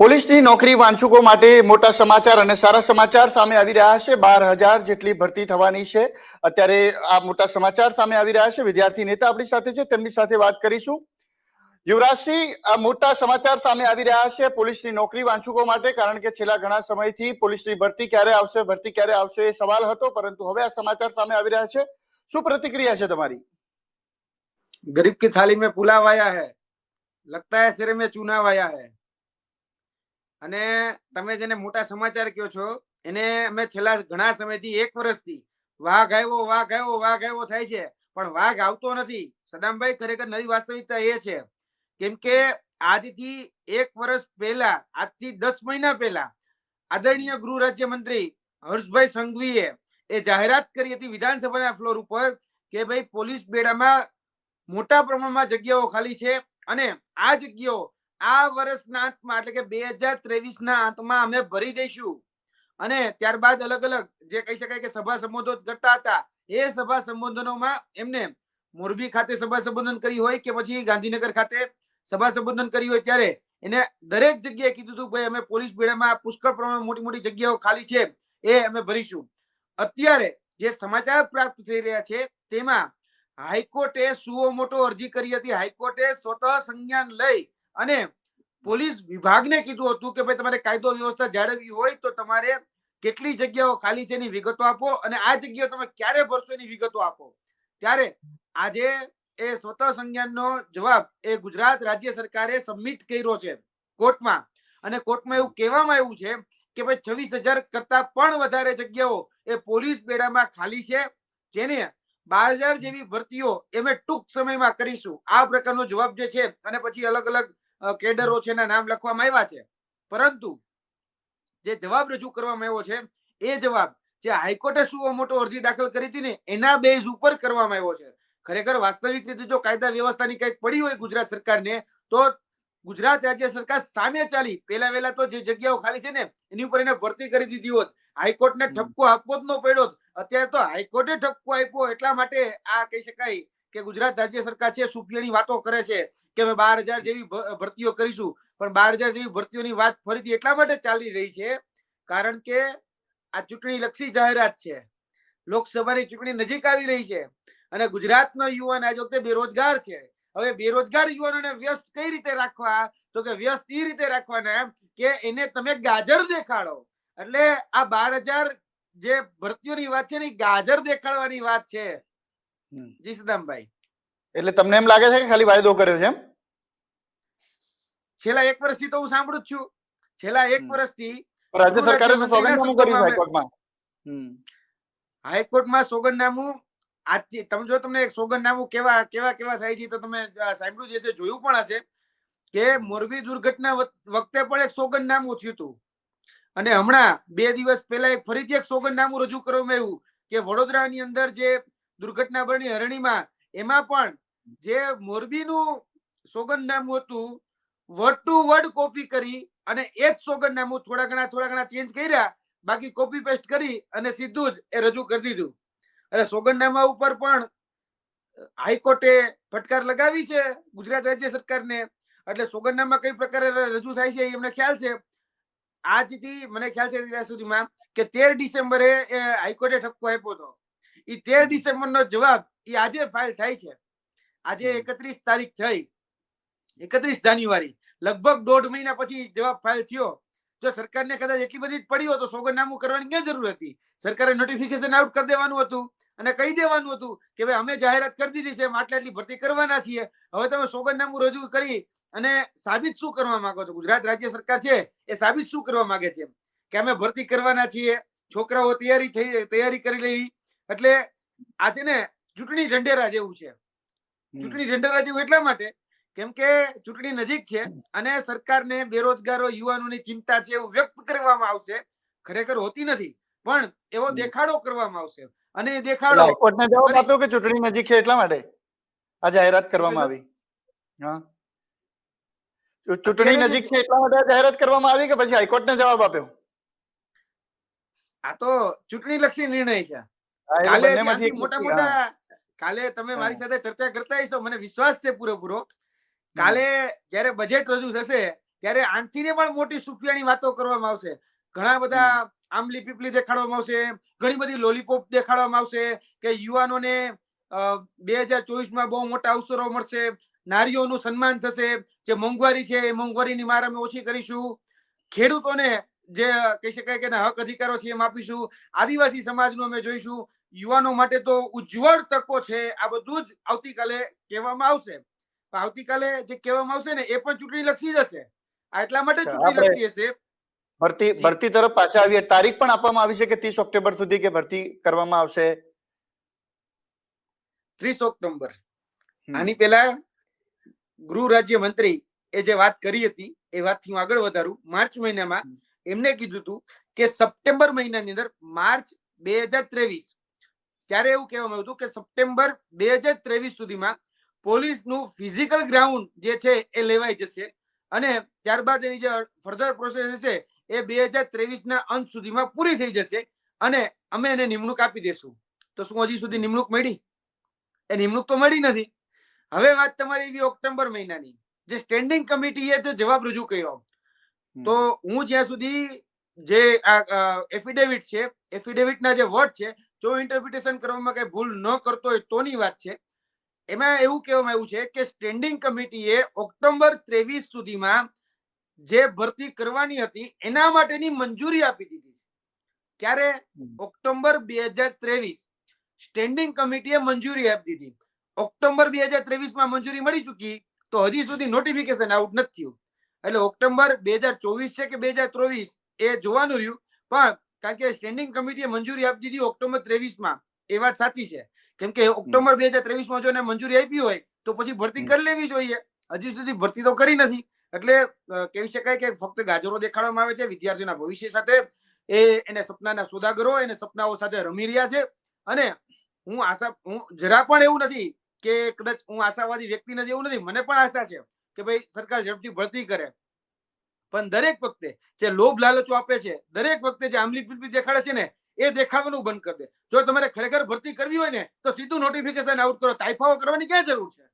પોલીસની નોકરી વાંચુકો માટે મોટા સમાચાર અને સારા સમાચાર સામે આવી રહ્યા છે. બાર હજાર જેટલી ભરતી થવાની છે. અત્યારે આ મોટા સમાચાર સામે આવી રહ્યા છે. વિદ્યાર્થી નેતા આપણી સાથે છે. તેમની સાથે વાત કરીશું. યુવરાજસિંહ, આ મોટા સમાચાર સામે આવી રહ્યા છે પોલીસની નોકરી વાંચકો માટે, કારણ કે છેલ્લા ઘણા સમયથી પોલીસની ભરતી ક્યારે આવશે, ભરતી ક્યારે આવશે એ સવાલ હતો, પરંતુ હવે આ સમાચાર સામે આવી રહ્યા છે. શું પ્રતિક્રિયા છે તમારી? ગરીબ કી થાલી મેં પુલાવ આયા હૈ. લગતા હૈ સિરે મેં ચુનાવ આયા હૈ. અને તમે જેને મોટા સમાચાર કયો છો, એને અમે છેલ્લા ઘણા સમયથી એક વર્ષથી વાઘ આવ્યો વાઘ આવ્યો વાઘ આવ્યો થાય છે, પણ વાઘ આવતો નથી. સદામભાઈ, ખરેખર નવી વાસ્તવિકતા એ છે. કેમ કે આજથી એક વર્ષ પહેલા, આજથી દસ મહિના પહેલા, આદરણીય ગૃહ રાજ્યમંત્રી હર્ષભાઈ સંઘવીએ એ જાહેરાત કરી હતી વિધાનસભાના ફ્લોર ઉપર કે ભાઈ, પોલીસ બેડામાં મોટા પ્રમાણમાં જગ્યાઓ ખાલી છે અને આ જગ્યાઓ આ વર્ષના અંતમાં, એટલે કે બે હજાર ત્રેવીસ ના અંતમાં અમે ભરી દઈશું. અને ત્યારબાદ અલગ અલગ જે કહી શકાય કે સભા સંબોધો કરતા હતા, એ સભા સંબોધનોમાં એમને મોરબી ખાતે સભા સંબોધન કરી હોય કે પછી ગાંધીનગર ખાતે સભા સંબોધન કરી હોય ત્યારે એને દરેક જગ્યાએ કીધું હતું, ભાઈ, અમે પોલીસ બેડામાં પુષ્કળ પ્રમાણમાં મોટી મોટી જગ્યાઓ ખાલી છે, એ અમે ભરીશું. અત્યારે જે સમાચાર પ્રાપ્ત થઈ રહ્યા છે, તેમાં હાઈકોર્ટે સુઓ મોટો અરજી કરી હતી. હાઈકોર્ટે સ્વતઃ સંજ્ઞાન લઈ અને પોલીસ વિભાગને કીધું હતું કે ભાઈ તમારે કાયદો વ્યવસ્થા જાળવવી હોય તો તમારે કેટલી જગ્યાઓ ખાલી છે એની વિગતો આપો અને આ જગ્યાઓ તમે ક્યારે ભરશો એની વિગતો આપો. ત્યારે આજે એ સ્વતઃ સંજ્ઞાનનો જવાબ એ ગુજરાત રાજ્ય સરકારે સબમિટ કર્યો છે કોર્ટમાં. અને કોર્ટમાં એવું કહેવામાં આવ્યું છે કે ભાઈ છવ્વીસ હજાર કરતા પણ વધારે જગ્યાઓ એ પોલીસ બેડામાં ખાલી છે. જેને બાર હજાર જેવી ભરતીઓ અમે ટૂંક સમયમાં કરીશું આ પ્રકારનો જવાબ જે છે અને પછી અલગ અલગ કેડરો છે એના નામ લખવામાં આવ્યા છે પરંતુ જે જવાબ રજૂ કરવામાં આવ્યો છે એ જવાબ જે હાઈકોર્ટે શું મોટો અરજી દાખલ કરી હતી ને એના બેઝ ઉપર કરવામાં આવ્યો છે ખરેખર વાસ્તવિક રીતે જો કાયદા વ્યવસ્થાની કંઈક પડી હોય ગુજરાત સરકારને તો ગુજરાત રાજ્ય સરકાર સામે ચાલી પેલા વેલા તો જે જગ્યાઓ ખાલી છે ને એની ઉપર એને ભરતી કરી દીધી હોત હાઈકોર્ટને. ઠપકો આપવો જ ન પડ્યો. અત્યારે તો હાઈકોર્ટે ઠપકો આપ્યો, એટલા માટે આ કહી શકાય કે ગુજરાત રાજ્ય સરકાર છે સુપિયાની વાતો કરે છે કે અમે બાર હજાર જેવી ભરતીઓ કરીશું, પણ બાર હજાર જેવી ભરતીઓની વાત ફરીથી એટલા માટે ચાલી રહી છે કારણ કે આ ચૂંટણી લક્ષી જાહેરાત છે. લોકસભાની ચૂંટણી નજીક આવી રહી છે અને ગુજરાતનો યુવાન આજ વખતે બેરોજગાર છે. હવે બેરોજગાર યુવાનોને વ્યસ્ત કઈ રીતે રાખવા? તો કે વ્યસ્ત એ રીતે રાખવાના કે એને તમે ગાજર દેખાડો. એટલે આ બાર હજાર જે ભરતીઓની વાત છે ને ગાજર દેખાડવાની વાત છે. જીસદામભાઈ. એટલે તમને એમ લાગે છે કે ખાલી વાયદો કર્યો છે એમ? છેલ્લા એક વર્ષથી તો હું સાંભળું છું. છેલ્લા એક વર્ષથી રાજ્ય સરકારે સોગંદનામું કર્યું હાઈકોર્ટમાં. હમ. હાઈકોર્ટમાં સોગંદનામું આજથી તમે જો તમને એક સોગંદનામું કેવા કેવા કેવા થાય છે તો તમે સાંભળ્યું જ હશે જોયું પણ હશે કે મોરબી દુર્ઘટના વખતે પણ એક સોગંદનામું થયું હતું. અને હમણાં બે દિવસ પહેલા એક ફરીથી એક સોગંદનામું રજૂ કરવામાં આવ્યું કે વડોદરાની અંદર જે દુર્ઘટના બની હરણીમાં, એમાં પણ જે મોરબીનું સોગંદનામું હતું વર્ડ ટુ વર્ડ કોપી કરી અને એ જ સોગંદનામું થોડા ઘણા થોડા ઘણા ચેન્જ કર્યા, બાકી કોપી પેસ્ટ કરી અને સીધું જ એ રજૂ કરી દીધું. અને સોગંદનામા ઉપર પણ હાઈકોર્ટે ફટકાર લગાવી છે ગુજરાત રાજ્ય સરકારને. એટલે સોગંદનામા કઈ પ્રકારે રજૂ થાય છે એમને ખ્યાલ છે. આજથી મને ખ્યાલ છે ત્યાં સુધીમાં કે તેર ડિસેમ્બરે હાઈકોર્ટે ઠપકો આપ્યો હતો. એ તેર ડિસેમ્બર નો જવાબ એ આજે ફાઇલ થાય છે. આજે એકત્રીસ તારીખ થઈ. એકત્રીસ જાન્યુઆરી. લગભગ દોઢ મહિના પછી જવાબ ફાઇલ થયો. જો સરકારને કદાચ એટલી બધી જ પડી તો સોગંદનામું કરવાની ક્યાં જરૂર હતી? સરકારે નોટિફિકેશન આઉટ કરી દેવાનું હતું અને કહી દેવાનું હતું કે ભાઈ અમે જાહેરાત કરી દીધી છે આટલી આટલી ભરતી કરવાના છીએ. હવે તમે સોગંદનામું રજૂ કરી અને સાબિત શું કરવા માંગો છો? ગુજરાત રાજ્ય સરકાર છે એ સાબિત શું કરવા માંગે છે કે અમે ભરતી કરવાના છીએ છોકરાઓ તૈયારી થઈ તૈયારી કરી લેવી એટલે આ છે ને ચૂંટણી ઢંઢેરા જેવું છે. ચૂંટણી ઢંઢેરા જેવું એટલા માટે કેમ કે ચૂંટણી નજીક છે અને સરકારને બેરોજગારો યુવાનોની ચિંતા છે એવું વ્યક્ત કરવામાં આવશે. ખરેખર હોતી નથી પણ એવો દેખાડો કરવામાં આવશે. અને એ દેખાડો જવાબ આપ્યો કે ચૂંટણી નજીક છે એટલા માટે? આ જાહેરાત કરવામાં આવી. હા. ચૂંટણી નજીક છે એટલા માટે જાહેરાત કરવામાં આવી કે પછી હાઈકોર્ટને જવાબ આપ્યો? આ તો ચૂંટણી લક્ષી નિર્ણય છે. કાલે મોટા મોટા કાલે તમે મારી સાથે ચર્ચા કરતા હશો મને વિશ્વાસ છે પૂરેપૂરો. કાલે જ્યારે બજેટ રજૂ થશે ત્યારે આનથીને પણ મોટી સુફિયાની વાતો કરવામાં આવશે. ઘણા બધા આમલી પીપલી દેખાડવામાં આવશે ઘણી બધી લોલીપોપ દેખાડવામાં આવશે કે યુવાનોને બે હજાર ચોવીસમાં બહુ મોટા અવસરો મળશે. નારીઓનું સન્માન થશે. જે મોંઘવારી છે એ મોંઘવારીની માર અમે ઓછી કરીશું. ખેડૂતોને જે કહી શકાય કે હક અધિકારો છે એમ આપીશું. આદિવાસી સમાજનું અમે જોઈશું. યુવાનો માટે તો ઉજ્જવળ તકો છે આ બધું જ આવતીકાલે કહેવામાં આવશે. આવતીકાલે જે કહેવામાં આવશે ને એ પણ ચૂંટણી લક્ષી જ હશે. આ એટલા માટે ચૂંટણી લક્ષી હશે. ભરતી ભરતી તરફ પાછા આવીએ. તારીખ પણ આપવામાં આવી છે કે ત્રીસ ઓક્ટોબર સુધી કે ભરતી કરવામાં આવશે? ત્રીસ ઓક્ટોબર. આની પહેલા ગૃહ રાજ્ય મંત્રી એ જે વાત કરી હતી, એ વાતથી હું આગળ વધારું. માર્ચ મહિનામાં. એમને કીધું હતું કે સપ્ટેમ્બર મહિનાની અંદર માર્ચ બે હજાર ત્રેવીસ, ત્યારે એવું કહેવામાં આવ્યું હતું કે સપ્ટેમ્બર બે હજાર ત્રેવીસ સુધીમાં પોલીસનું ફિઝિકલ ગ્રાઉન્ડ જે છે એ લેવાઈ જશે અને ત્યારબાદ એની જે ફર્ધર પ્રોસેસ હશે એ બે હજાર ત્રેવીસ ના અંત સુધીમાં પૂરી થઈ જશે અને અમે એને નિમણૂક આપી દેશું. તો શું હજી સુધી નિમણૂક મળી? એ નિમણૂક તો મળી નથી. હવે વાત તમારી એવી ઓક્ટોબર મહિનાની જે સ્ટેન્ડિંગ કમિટીએ જે જવાબ રજૂ કર્યો. તો હું જ્યાં સુધી જે એફિડેવિટ છે એફિડેવિટના જે વર્ડ છે જો ઇન્ટરપ્રિટેશન કરવામાં કઈ ભૂલ ન કરતો હોય તોની વાત છે. એમાં એવું કહેવામાં આવ્યું છે કે સ્ટેન્ડિંગ કમિટીએ ઓક્ટોબર ત્રેવીસ સુધીમાં જે ભરતી કરવાની હતી એના માટેની મંજૂરી આપી દીધી છે. ત્યારે ઓક્ટોબર બે હજાર ત્રેવીસ. સ્ટેન્ડિંગ કમિટીએ મંજૂરી આપી દીધી. ઓક્ટોબર બે હજાર ત્રેવીસમાં મંજૂરી મળી ચૂકી તો હજી સુધી નોટિફિકેશન આઉટ નથી થયું. એટલે ઓક્ટોબર બે હજાર ચોવીસ છે કે બે હજાર ત્રેવીસ એ જોવાનું રહ્યું. પણ કારણ કે સ્ટેન્ડિંગ કમિટીએ મંજૂરી આપી દીધી ઓક્ટોબર ત્રેવીસમાં એ વાત સાચી છે. કેમ કે ઓક્ટોબર બે હજાર ત્રેવીસમાં જો એને મંજૂરી આપી હોય તો પછી ભરતી કરી લેવી જોઈએ. હજી સુધી ભરતી તો કરી નથી. એટલે કહી શકાય કે ફક્ત ગાજરો દેખાડવામાં આવે છે, વિદ્યાર્થીઓના ભવિષ્ય સાથે એ એને સપનાના સોદાગરો, એને સપનાઓ સાથે રમી રહ્યા છે. અને હું આશા, હું જરા પણ એવું નથી કે કદાચ હું આશાવાદી વ્યક્તિ નથી, એવું નથી. મને પણ આશા છે કે ભાઈ સરકાર ઝડપથી ભરતી કરે. પણ દરેક વખતે જે લોભ લાલચો આપે છે, દરેક વખતે જે આમલી પીપલી દેખાડે છે ને, એ દેખાડવાનું બંધ કરી દે. જો તમારે ખરેખર ભરતી કરવી હોય ને, તો સીધું નોટિફિકેશન આઉટ કરો. તાઇફાઓ કરવાની ક્યાં જરૂર છે?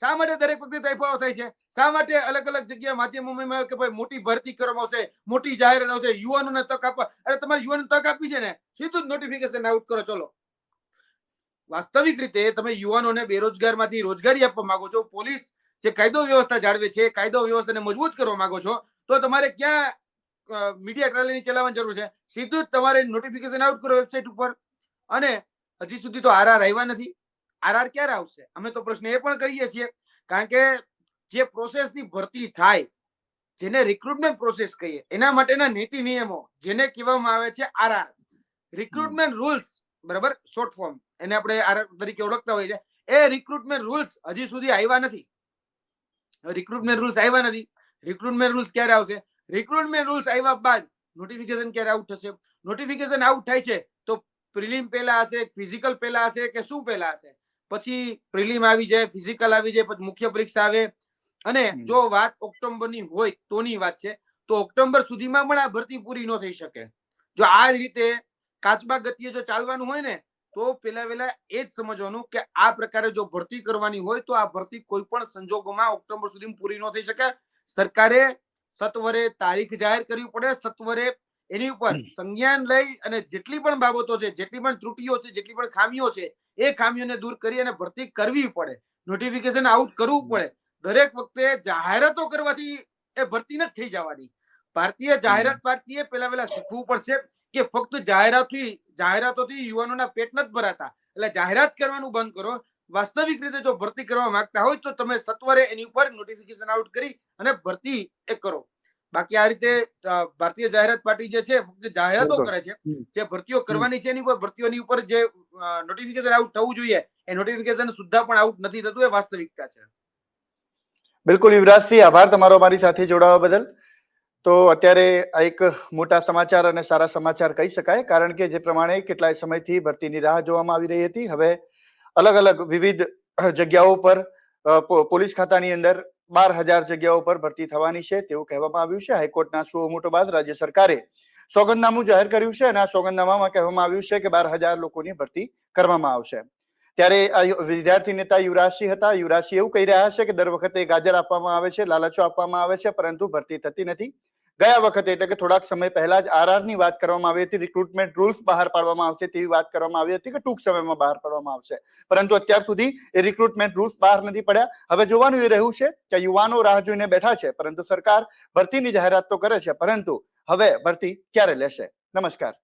શા માટે દરેક વખતે તાઇફાઓ થાય છે? શા માટે અલગ અલગ જગ્યા માધ્યમોમાં કે ભાઈ મોટી ભરતી કરવામાં આવશે, મોટી જાહેરાત આવશે, યુવાનોને તક આપવા. અરે તમારે યુવાનોને તક આપી છે ને, સીધું જ નોટિફિકેશન આઉટ કરો. ચલો. વાસ્તવિક રીતે તમે યુવાનોને બેરોજગારમાંથી રોજગારી આપવા માંગો છો પોલીસ જે કાયદો વ્યવસ્થા જાળવે છે કાયદો વ્યવસ્થાને મજબૂત કરવા માંગો છો તો તમારે ક્યાં મીડિયા ટ્રાયલની ચલાવવાની જરૂર છે? સીધું જ તમારે નોટિફિકેશન આઉટ કરો વેબસાઇટ ઉપર. અને હજી સુધી તો આરઆર આવ્યા નથી. આરઆર ક્યારે આવશે? અમે તો પ્રશ્ન એ પણ કરીએ છીએ. કારણ કે જે પ્રોસેસની ભરતી થાય જેને રિક્રુટમેન્ટ પ્રોસેસ કહીએ એના માટેના નીતિ નિયમો જેને કહેવામાં આવે છે આરઆર રિક્રુટમેન્ટ રૂલ્સ બરાબર? શોર્ટ ફોર્મ એને આપણે આર તરીકે ઓળખતા હોઈએ છે એ રિક્રુટમેન્ટ રૂલ્સ હજી સુધી આવ્યા નથી. રિક્રુટમેન્ટ રૂલ્સ આવ્યા નથી. રિક્રુટમેન્ટ રૂલ્સ ક્યારે આવશે? રિક્રુટમેન્ટ રૂલ્સ આવ્યા બાદ નોટિફિકેશન ક્યારે આઉટ થશે? નોટિફિકેશન આઉટ થાય છે તો પ્રિલિમ પહેલા હશે ફિઝિકલ પહેલા હશે કે શું પહેલા હશે? પછી પ્રિલિમ આવી જાય ફિઝિકલ આવી જાય પછી મુખ્ય પરીક્ષા આવે. અને જો વાત ઓક્ટોબરની હોય તોની વાત છે તો ઓક્ટોબર સુધીમાં પણ આ ભરતી પૂરી ન થઈ શકે. જો આ જ રીતે કાચબા ગતિએ જો ચાલવાનું હોય ને તો પેલા વેલા એ જ સમજવાનું કે આ પ્રકારે જો ભરતી કરવાની હોય તો આ ભરતી કોઈ પણ સંજોગોમાં ઓક્ટોબર સુધી પૂરી ન થઈ શકે. સરકારે સત્વરે તારીખ જાહેર કરવી પડે. સત્વરે એની ઉપર સંજ્ઞાન લઈ અને જેટલી પણ બાબતો છે જેટલી પણ ત્રુટીઓ છે જેટલી પણ ખામીઓ છે એ ખામીઓને દૂર કરી અને ભરતી કરવી પડે. નોટિફિકેશન આઉટ કરવું પડે. દરેક વખતે જાહેરાતો કરવાથી એ ભરતી નથી થઈ જવાની. ભારતીય જાહેરાત પાર્ટીએ પેલા પેલા શીખવું પડશે. કે ફક્ત જાહેરાતથી જાહેરાતોથી યુવાનોના પેટ નથી ભરાતા. એટલે જાહેરાત કરવાનું બંધ કરો. વાસ્તવિક રીતે જો ભરતી કરવા માંગતા હોય તો તમે સત્વરે એની ઉપર નોટિફિકેશન આઉટ કરી અને ભરતી એ કરો. બાકી આ રીતે ભારતીય જાહેરાત પાર્ટી જે છે ફક્ત જાહેરાતો કરે છે. જે ભરતીઓ કરવાની છે એની ઉપર ભરતીઓની ઉપર જે નોટિફિકેશન આઉટ થવું જોઈએ એ નોટિફિકેશન સુદ્ધા પણ આઉટ નથી થતું એ વાસ્તવિકતા છે. બિલકુલ યુવરાજસિંહ આભાર તમારો અમારી સાથે જોડાવા બદલ. તો અત્યારે આ એક મોટા સમાચાર અને સારા સમાચાર કહી શકાય, કારણ કે જે પ્રમાણે કેટલાય સમયથી ભરતીની રાહ જોવામાં આવી રહી હતી. હવે અલગ અલગ વિવિધ જગ્યાઓ પર પોલીસ ખાતાની અંદર બાર હજાર જગ્યાઓ પર ભરતી થવાની છે તેવું કહેવામાં આવ્યું છે. હાઈકોર્ટના સુઓમોટો બાદ રાજ્ય સરકારે સોગંદનામું જાહેર કર્યું છે અને આ સોગંદનામામાં કહેવામાં આવ્યું છે કે બાર હજાર લોકોની ભરતી કરવામાં આવશે. ત્યારે આ વિદ્યાર્થી નેતા યુવરાજસિંહ હતા. યુવરાજસિંહ એવું કહી રહ્યા છે કે દર વખતે ગાજર આપવામાં આવે છે, લાલચો આપવામાં આવે છે, પરંતુ ભરતી થતી નથી. ગયા વખતે, એટલે કે થોડાક સમય પહેલા જ આરઆરની વાત કરવામાં આવી હતી રિક્રુટમેન્ટ રૂલ્સ બહાર પાડવામાં આવશે તેવી વાત કરવામાં આવી હતી કે ટૂંક સમયમાં બહાર પાડવામાં આવશે. પરંતુ અત્યાર સુધી એ રિક્રુટમેન્ટ રૂલ્સ બહાર નથી પડ્યા. હવે જોવાનું એ રહ્યું છે કે યુવાનો રાહ જોઈને બેઠા છે, પરંતુ સરકાર ભરતીની જાહેરાત તો કરે છે, પરંતુ હવે ભરતી ક્યારે લેશે? નમસ્કાર.